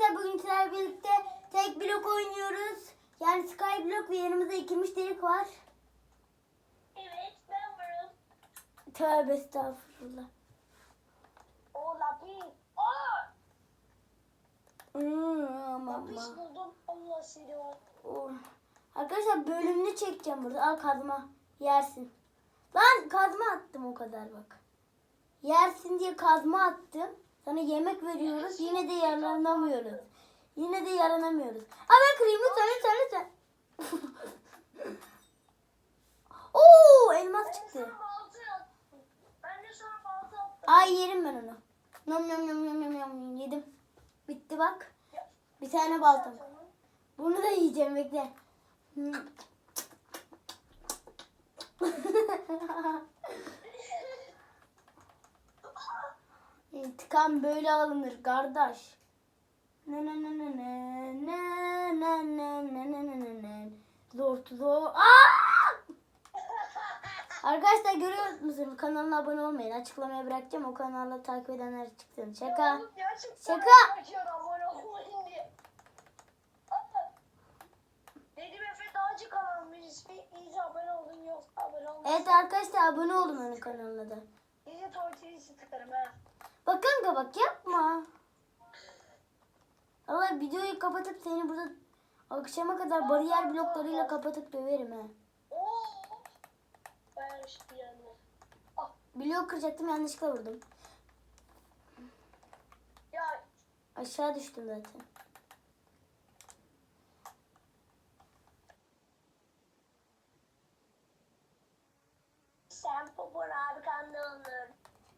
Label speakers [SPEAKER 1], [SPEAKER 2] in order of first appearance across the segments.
[SPEAKER 1] Arkadaşlar bugün sizlerle birlikte tek blok oynuyoruz. Yani Skyblock ve yanımızda iki müşterik var.
[SPEAKER 2] Evet ben varım.
[SPEAKER 1] Tövbe estağfurullah.
[SPEAKER 2] O lapi. Aa!
[SPEAKER 1] Hmm,
[SPEAKER 2] Lapis
[SPEAKER 1] ama.
[SPEAKER 2] buldum. Allah seni var.
[SPEAKER 1] Oh. Arkadaşlar bölümünü çekeceğim burada. Al kazma. Yersin. Lan kazma attım o kadar bak. Yersin diye kazma attım. Sana yemek veriyoruz. Yine de yaranamıyoruz. Yine de yaranamıyoruz. Aa ben kırayım lütfen lütfen lütfen. Oo elmas çıktı. Ay yerim ben onu. Nom nom nom nom nom nom yedim. Bitti bak. Bir tane baltam. Bunu da yiyeceğim bekle. Hmm. İntikam böyle alınır kardeş. Ne ne ne ne ne ne ne ne ne ne ne ne ne Zor zor. Arkadaşlar görüyor musunuz? Kanalına abone olmayın. Açıklamaya bırakacağım. O kanalda takip edenler çıksın. Şaka. Şaka. Evet arkadaşlar abone olun onun kanalına da.
[SPEAKER 2] İyice tortilisi tıkarım ha.
[SPEAKER 1] Bak kanka bak yapma. Allah videoyu kapatıp seni burada akşama kadar bariyer bloklarıyla kapatıp döverim
[SPEAKER 2] yani. Ah
[SPEAKER 1] Blok kıracaktım yanlışlıkla vurdum.
[SPEAKER 2] ya
[SPEAKER 1] Aşağı düştüm zaten.
[SPEAKER 2] sen popon arkanda olur.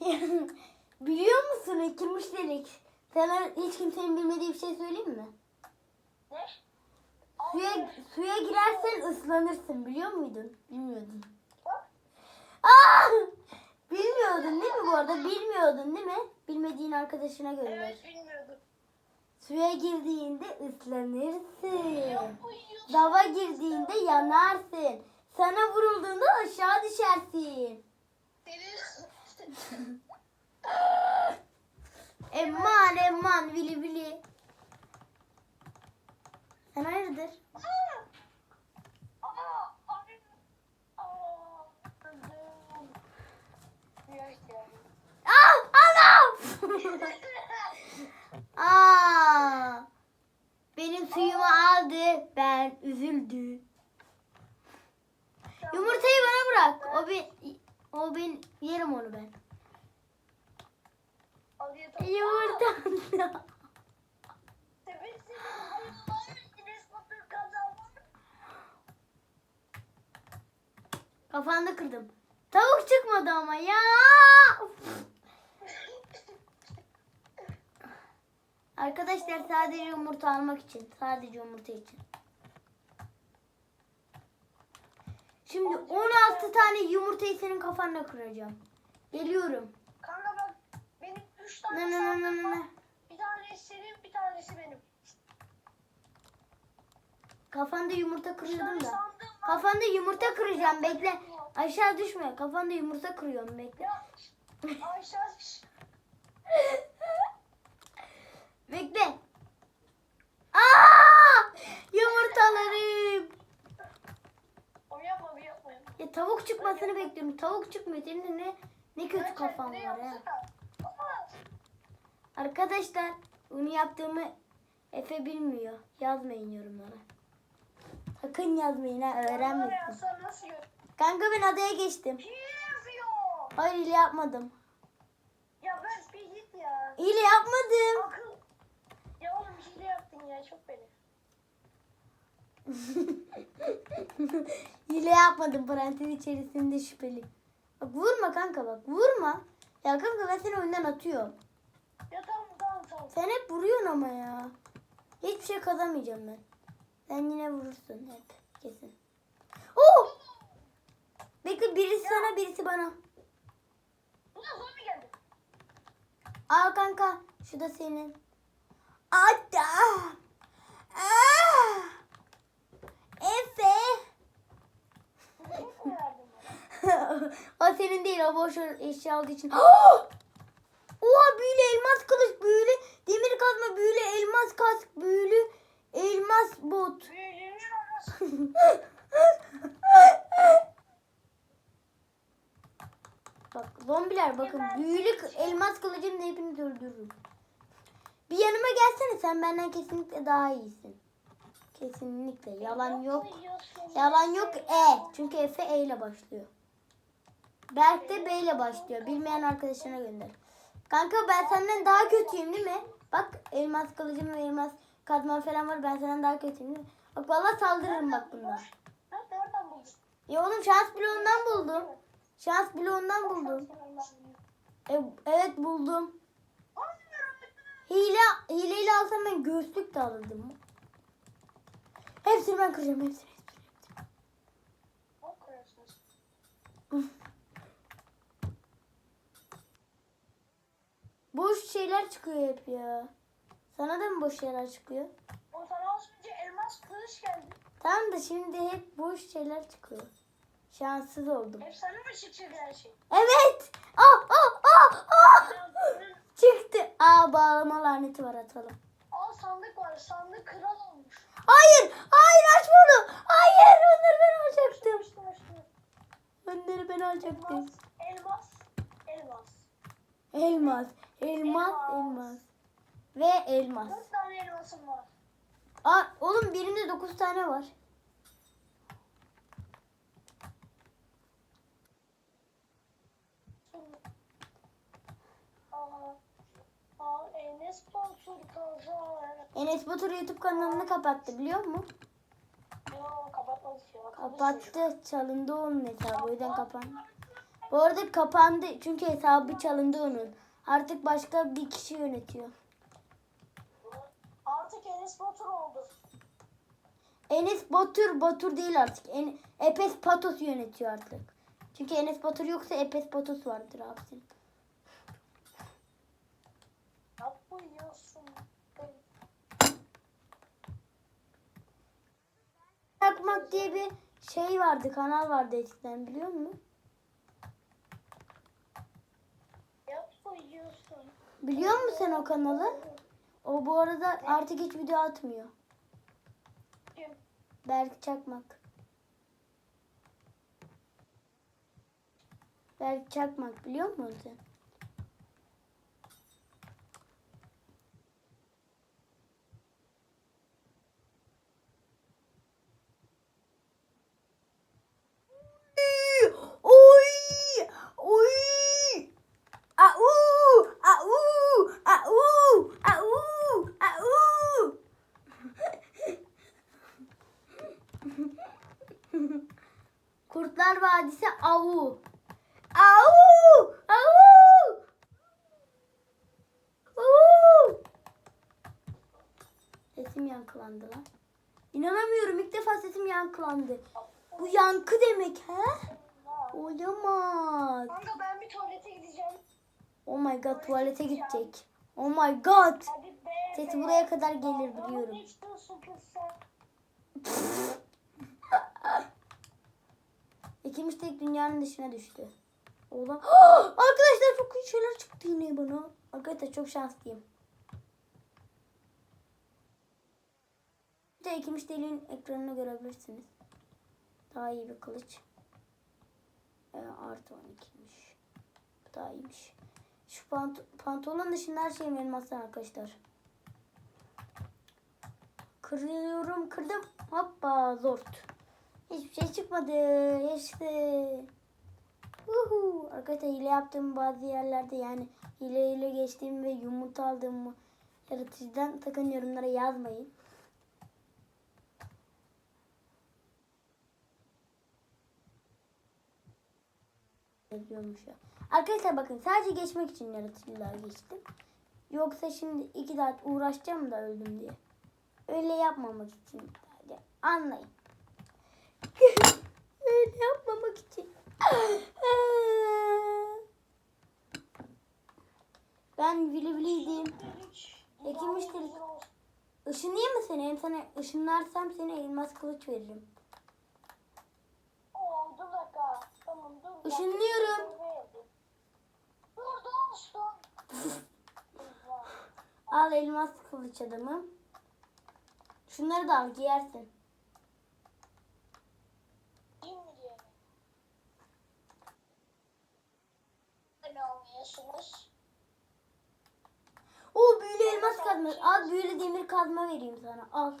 [SPEAKER 1] Biliyor musun iki müşterik? Sana hiç kimsenin bilmediği bir şey söyleyeyim mi?
[SPEAKER 2] Ne?
[SPEAKER 1] Suya, suya girersen ıslanırsın biliyor muydun? Bilmiyordun. Aa! Bilmiyordun değil mi bu arada? Bilmiyordun değil mi? Bilmediğin arkadaşına gönder.
[SPEAKER 2] Evet bilmiyordum.
[SPEAKER 1] Suya girdiğinde ıslanırsın. Dava girdiğinde yanarsın. Sana vurulduğunda aşağı düşersin. Emman emman vili vili. Sen hayırdır? Ah Allah! Aa! Benim suyumu aldı. Ben üzüldü. Yumurtayı bana bırak. O ben o ben yerim onu ben.
[SPEAKER 2] Kazanmış.
[SPEAKER 1] Kafanda kırdım. Tavuk çıkmadı ama ya. Arkadaşlar sadece yumurta almak için. Sadece yumurta için. Şimdi 16 tane yumurtayı senin kafanda kıracağım. Geliyorum.
[SPEAKER 2] Üç
[SPEAKER 1] Ne
[SPEAKER 2] tane
[SPEAKER 1] ne ne ne ne ne.
[SPEAKER 2] Bir tanesi senin, bir tanesi benim.
[SPEAKER 1] Kafanda yumurta kırıyordum da. Kafanda yumurta kıracağım bekle. Aşağı düşme. Kafanda yumurta kırıyorum bekle.
[SPEAKER 2] Ayşe
[SPEAKER 1] Bekle. Aa! Yumurtalarım. Ya tavuk çıkmasını bekliyorum. Tavuk çıkmıyor. Senin ne ne kötü kafan var ya. Arkadaşlar bunu yaptığımı Efe bilmiyor. Yazmayın yorumlara. Sakın yazmayın ha öğrenmesin. Kanka ben adaya geçtim.
[SPEAKER 2] Hile.
[SPEAKER 1] Hayır hile yapmadım.
[SPEAKER 2] Ya ben bir git ya.
[SPEAKER 1] Hile yapmadım.
[SPEAKER 2] Akıl. Ya oğlum hile yaptın ya çok beni.
[SPEAKER 1] hile yapmadım parantez içerisinde şüpheli. Bak vurma kanka bak vurma. Ya kanka ben seni oyundan atıyorum.
[SPEAKER 2] Ya tamam tamam tamam.
[SPEAKER 1] Sen hep vuruyorsun ama ya. Hiçbir şey kazanmayacağım ben. Sen yine vurursun hep kesin. Oo! Bekle birisi sana birisi bana.
[SPEAKER 2] Bu da zombi geldi.
[SPEAKER 1] Al kanka şu da senin. Ada. Ah! Efe. O senin değil o boş eşya olduğu için. Oha büyülü elmas kılıç, büyülü demir kazma, büyülü elmas kask, büyülü elmas bot. Bak zombiler bakın büyülü elmas kılıcımla hepinizi öldürürüm. Bir yanıma gelsene sen benden kesinlikle daha iyisin. Kesinlikle yalan yok. Yalan yok E. Çünkü Efe E ile başlıyor. Berk de B ile başlıyor. Bilmeyen arkadaşına gönder. Kanka ben senden daha kötüyüm değil mi? Bak elmas kılıcım ve elmas kazmam falan var. Ben senden daha kötüyüm değil mi? Bak valla saldırırım bak bundan. Ya oğlum şans bloğundan buldum. Şans bloğundan buldum. E, evet buldum. Hile, hileyle alsam ben göğüslük de alırdım. Hepsini ben kıracağım hepsini. Boş şeyler çıkıyor hep ya. Sana da mı boş şeyler çıkıyor?
[SPEAKER 2] O sana az önce elmas kılıç geldi.
[SPEAKER 1] Tamam da şimdi hep boş şeyler çıkıyor. Şanssız oldum.
[SPEAKER 2] Hep sana mı çıkacak her şey?
[SPEAKER 1] Evet. Ah ah ah ah. Çıktı. Aa bağlama laneti var atalım.
[SPEAKER 2] Aa sandık var. Sandık kral olmuş.
[SPEAKER 1] Hayır. Hayır aç bunu. Hayır. Onları ben alacaktım. Onları ben alacaktım.
[SPEAKER 2] Elmas. Elmas. Elmas.
[SPEAKER 1] Elmas. Elmas. Elmas. Ve elmas.
[SPEAKER 2] Dört tane elmasım var.
[SPEAKER 1] Aa, oğlum birinde 9 tane var.
[SPEAKER 2] Enes Batur kazar.
[SPEAKER 1] Enes Batur YouTube kanalını kapattı biliyor musun?
[SPEAKER 2] Yo kapatmadı.
[SPEAKER 1] Kapattı. Çalındı onun hesabı. O yüzden kapandı. Bu arada kapandı. Çünkü hesabı çalındı onun. Artık başka bir kişi yönetiyor.
[SPEAKER 2] Artık Enes Batur oldu.
[SPEAKER 1] Enes Batur, Batur değil artık. En, Epes Patos yönetiyor artık. Çünkü Enes Batur yoksa Epes Patos vardır abisi.
[SPEAKER 2] Yapıyorsun.
[SPEAKER 1] Çakmak diye bir şey vardı, kanal vardı eskiden biliyor musun?
[SPEAKER 2] Yapıyorsun.
[SPEAKER 1] Biliyor musun sen o kanalı? O bu arada artık hiç video atmıyor.
[SPEAKER 2] Kim?
[SPEAKER 1] Berk Çakmak. Berk Çakmak biliyor musun sen? Oy! Oy! Au! Au! Au! Au! Au! Kurtlar Vadisi Au. Au! Au! Au! Sesim yankılandı lan. İnanamıyorum ilk defa sesim yankılandı. Bu yankı demek he? Olamaz.
[SPEAKER 2] Kanka ben bir tuvalete gideceğim.
[SPEAKER 1] Oh my god tuvalete gidecek. Oh my god. Sesi buraya kadar gelir biliyorum.
[SPEAKER 2] Sen?
[SPEAKER 1] İkimiz tek dünyanın dışına düştü. Oğlum. Arkadaşlar çok iyi şeyler çıktı yine bana. Arkadaşlar çok şanslıyım. Bir de ikimiz deliğin ekranını görebilirsiniz. Daha iyi bir kılıç. Ee, artı 12'ymiş. Bu daha iyiymiş. Şu pant pantolon dışında her şeyim elmastan arkadaşlar. Kırıyorum kırdım. Hoppa zort. Hiçbir şey çıkmadı. Geçti. Uhu. Arkadaşlar hile yaptığım bazı yerlerde yani hile ile geçtiğim ve yumurta aldığım yaratıcıdan sakın yorumlara yazmayın. Yazıyormuş ya. Arkadaşlar bakın sadece geçmek için yaratıcılığa geçtim. Yoksa şimdi iki saat uğraşacağım da öldüm diye. Öyle yapmamak için. sadece. Anlayın. Öyle yapmamak için. Ben vili viliydim.
[SPEAKER 2] Güzel olsun.
[SPEAKER 1] Işınlayayım mı seni? Hem sana ışınlarsam seni elmas kılıç veririm. Işınlıyorum. Al elmas kılıç adamı. Şunları da al giyersin.
[SPEAKER 2] İyi mi diye. Yapıyorsunuz?
[SPEAKER 1] Oo büyülü elmas kazma. Al büyülü demir kazma vereyim sana. Al.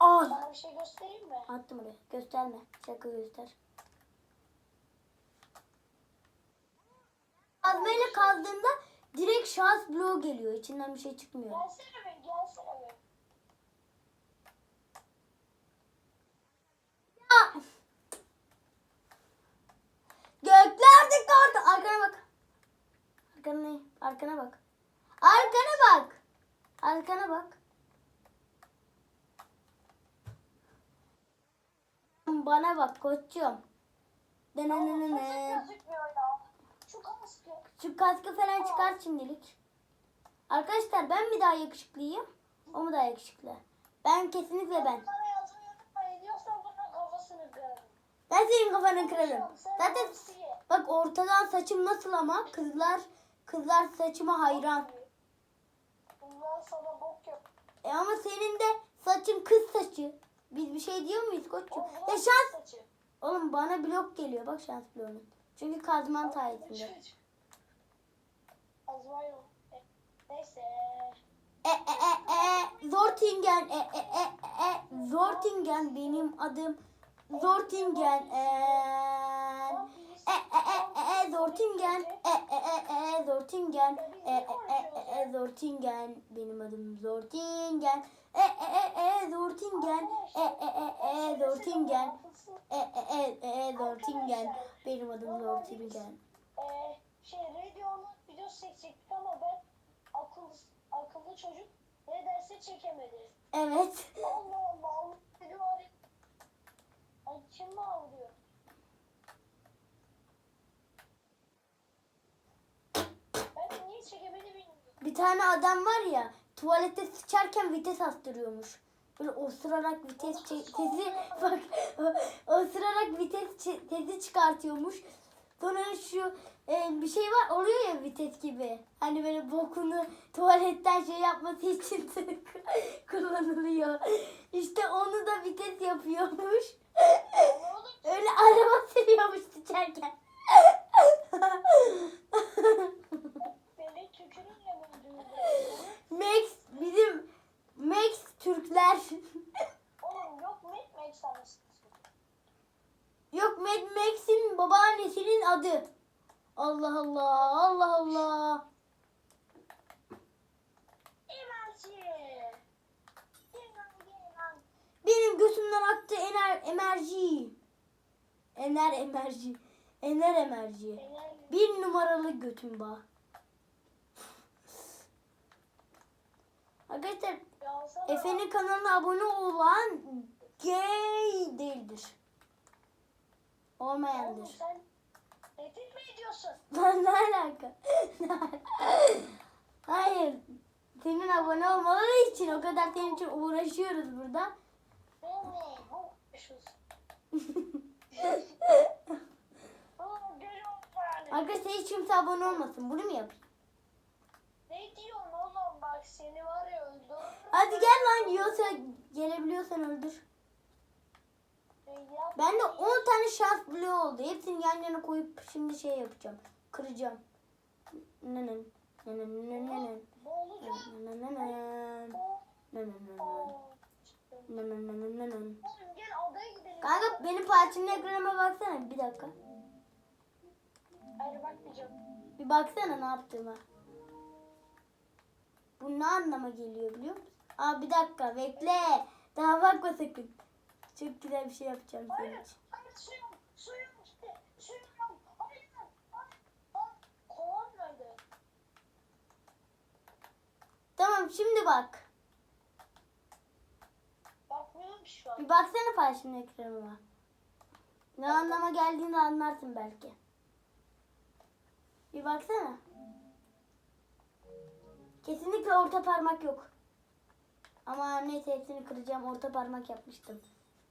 [SPEAKER 1] Al.
[SPEAKER 2] Sana bir şey göstereyim mi?
[SPEAKER 1] Attım oraya. Gösterme. Şaka göster. Kazmayla kazdığımda direkt şans bloğu geliyor. İçinden bir şey çıkmıyor.
[SPEAKER 2] Gelsene be, gelsene be.
[SPEAKER 1] Ya! Göklerde kardı. Arkana bak. Arkana? Arkana bak. Arkana bak. Arkana bak. Bana bak koçum. Denenenene.
[SPEAKER 2] Şu kaskı.
[SPEAKER 1] Falan çıkart şimdilik. Arkadaşlar ben mi daha yakışıklıyım? O mu daha yakışıklı? Ben kesinlikle ben. Ben senin kafanı kırarım. Zaten bak ortadan saçım nasıl ama kızlar kızlar saçıma hayran.
[SPEAKER 2] Bundan sana bok yok.
[SPEAKER 1] E ama senin de saçın kız saçı. Biz bir şey diyor muyuz koçum? Ya
[SPEAKER 2] bunun
[SPEAKER 1] şans.
[SPEAKER 2] saçı.
[SPEAKER 1] Oğlum bana blok geliyor bak şans bloğunun. Çünkü kazman sayesinde.
[SPEAKER 2] Az var ya. E, Neyse.
[SPEAKER 1] E e e e Zortingen e e e e Zortingen benim adım Zortingen e e e e e Zortingen e e e e Zortingen e e e e Zortingen benim adım Zortingen e e e e Zortingen e e e e Zortingen e e e e Zortingen benim adım Zortingen
[SPEAKER 2] Ee, şey radyo'nun videosu çekecektik ama ben akıllı, akıllı çocuk ne derse çekemedi.
[SPEAKER 1] Evet
[SPEAKER 2] Allah Allah Allah kim ağlıyor? Ben de niye çekemedi bilmiyorum.
[SPEAKER 1] Bir tane adam var ya tuvalette sıçarken vites astırıyormuş. Böyle osurarak vites tezi bak osurarak vites tezi çıkartıyormuş. Sonra şu e, bir şey var oluyor ya vites gibi. Hani böyle bokunu tuvaletten şey yapması için kullanılıyor. İşte onu da vites yapıyormuş. Öyle araba sürüyormuş sıçarken.
[SPEAKER 2] Beni tükürünle mi öldürdü?
[SPEAKER 1] Max bizim Max Türkler.
[SPEAKER 2] Oğlum yok mu etmek sanırsın?
[SPEAKER 1] Yok Max'in babaannesinin adı. Allah Allah Allah Allah. Benim gözümden aktı ener emerji. Ener emerji. Ener emerji. Bir numaralı götüm bağ. Arkadaşlar. Efe'nin kanalına abone olan gay değildir.
[SPEAKER 2] Oğlum
[SPEAKER 1] Olmayandır.
[SPEAKER 2] sen tehdit mi ediyorsun?
[SPEAKER 1] Lan ne alaka? Hayır. Senin abone olmaları için o kadar senin için uğraşıyoruz burada.
[SPEAKER 2] Oğlum.
[SPEAKER 1] Arkadaşlar hiç kimse abone olmasın. Bunu mu yapayım?
[SPEAKER 2] Ne diyorsun oğlum bak seni.
[SPEAKER 1] Hadi gel lan yiyorsa gelebiliyorsan öldür. Ben de 10 tane şans bloğu oldu. Hepsini yan yana koyup şimdi şey yapacağım. Kıracağım. Nenen. Nenen nenen.
[SPEAKER 2] Boğulacağım.
[SPEAKER 1] Nenen nenen. Nenen nenen.
[SPEAKER 2] Oğlum
[SPEAKER 1] Nenen nenen nenen.
[SPEAKER 2] gel adaya gidelim.
[SPEAKER 1] Kanka benim parçamın ekranıma baksana bir dakika.
[SPEAKER 2] Hayır bakmayacağım.
[SPEAKER 1] Bir baksana ne yaptığıma. Bu ne anlama geliyor biliyor musun? Aa bir dakika bekle. Daha bakma sakın. Çok güzel bir şey yapacağım senin
[SPEAKER 2] Hayır.
[SPEAKER 1] için.
[SPEAKER 2] Hayır suyum. Suyum. Hayır. Kovan nerede?
[SPEAKER 1] Tamam şimdi bak.
[SPEAKER 2] Bakmıyorum şu an.
[SPEAKER 1] Bir baksana parçamın ekranıma. Ne anlama geldiğini anlarsın belki. Bir baksana. Kesinlikle orta parmak yok. Ama neyse hepsini kıracağım. Orta parmak yapmıştım.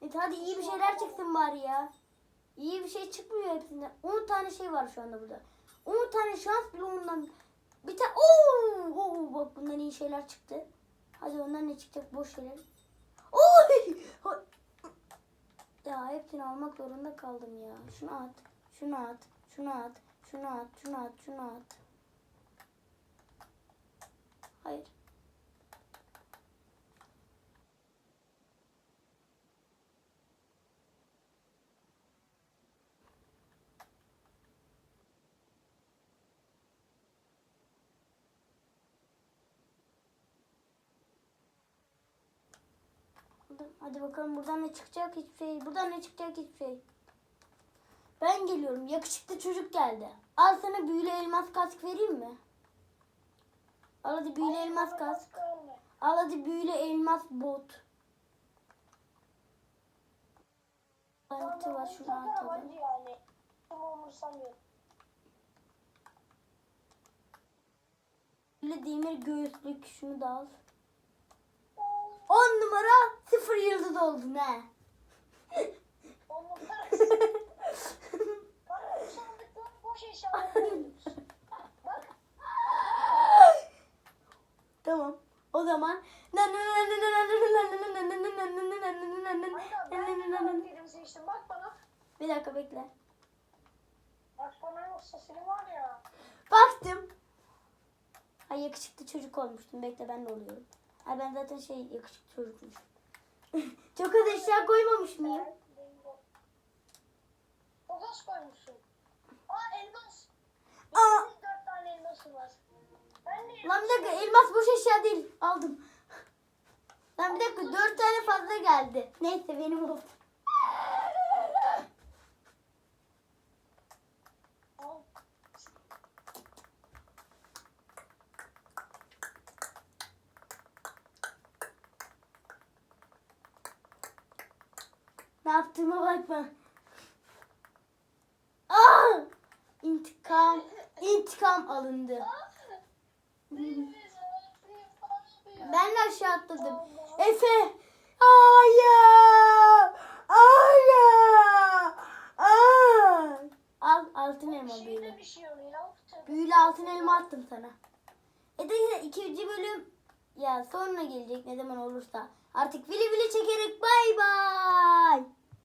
[SPEAKER 1] Neyse hadi iyi bir şeyler çıksın bari ya. İyi bir şey çıkmıyor hepsinden. 10 tane şey var şu anda burada. 10 tane şans bile ondan. Bir tane Oo, oo, bak bundan iyi şeyler çıktı. Hadi ondan ne çıkacak boş şeyler. Oy! Ya hepsini almak zorunda kaldım ya. Şunu at. Şunu at. Şunu at. Şunu at. Şunu at. Şunu at. Hayır. Hadi bakalım buradan ne çıkacak hiçbir şey. Buradan ne çıkacak hiçbir şey. Ben geliyorum. Yakışıklı çocuk geldi. Al sana büyülü elmas kask vereyim mi? Al hadi büyülü elmas kask. Al hadi büyülü elmas bot. Laneti var şunu atalım.
[SPEAKER 2] yani.
[SPEAKER 1] Büyülü demir göğüslük şunu da al. 10 numara 0 yıldız oldu ne?
[SPEAKER 2] Onun parası. Bana bu sandıklar boş eşyalar koyuyoruz. Bak.
[SPEAKER 1] tamam. O zaman.
[SPEAKER 2] Bak bana.
[SPEAKER 1] bir dakika bekle.
[SPEAKER 2] Bak bana yoksa seni var ya.
[SPEAKER 1] Baktım. Ay yakışıklı çocuk olmuştum. Bekle ben de oluyorum. Ay ben zaten şey yakışıklı çocukmuşum. Çok az eşya koymamış mıyım?
[SPEAKER 2] Çok az koymuşsun. Aa elmas.
[SPEAKER 1] Aa.
[SPEAKER 2] Benim dört tane elmasım var. Ben de
[SPEAKER 1] Lan bir dakika elmas boş eşya değil. Aldım. Lan bir dakika dört tane fazla geldi. Neyse benim oldu.
[SPEAKER 2] Al.
[SPEAKER 1] Ne yaptığıma bakma. Aa! İntikam, intikam alındı. Ben de aşağı atladım. Efe! Hayır! Hayır! Aa! Al altın elma büyülü.
[SPEAKER 2] Bir şey.
[SPEAKER 1] Büyülü altın elma attım sana. E de ikinci bölüm ya sonra gelecek ne zaman olursa. Artık vili vili çekerek bay bay.